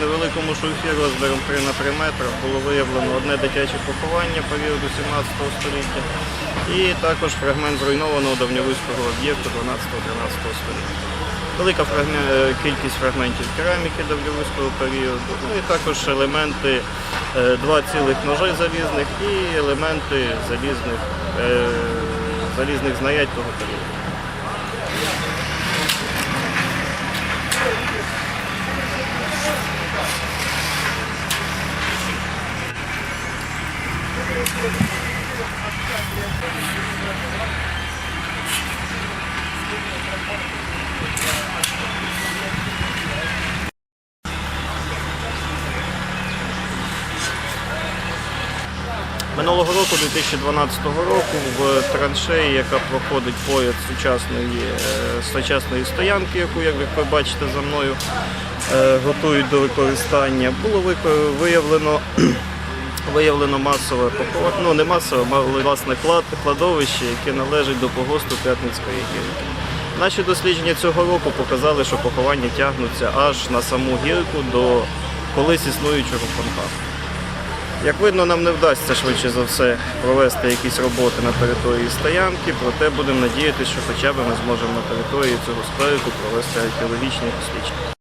невеликому шурфі розміром 3 на 3 метри було виявлено одне дитяче поховання періоду 17 століття і також фрагмент зруйнованого давньовиського об'єкту 12-13 століття. Велика фрагме- е, кількість фрагментів кераміки давньовиського періоду, ну і також елементи е, два цілих ножи залізних і елементи залізних, е, залізних знарядь того періоду. Минулого року, 2012 року, в траншеї, яка проходить поряд сучасної, е, сучасної стоянки, яку, як ви бачите за мною, е, готують до використання, було виявлено, виявлено масове поховання, ну не масове, а власне клад, кладовище, яке належить до погосту П'ятницької гірки. Наші дослідження цього року показали, що поховання тягнуться аж на саму гірку до колись існуючого фонтану. Як видно, нам не вдасться швидше за все провести якісь роботи на території стоянки, проте будемо надіятися, що хоча б ми зможемо на території цього скверику провести археологічні дослідження.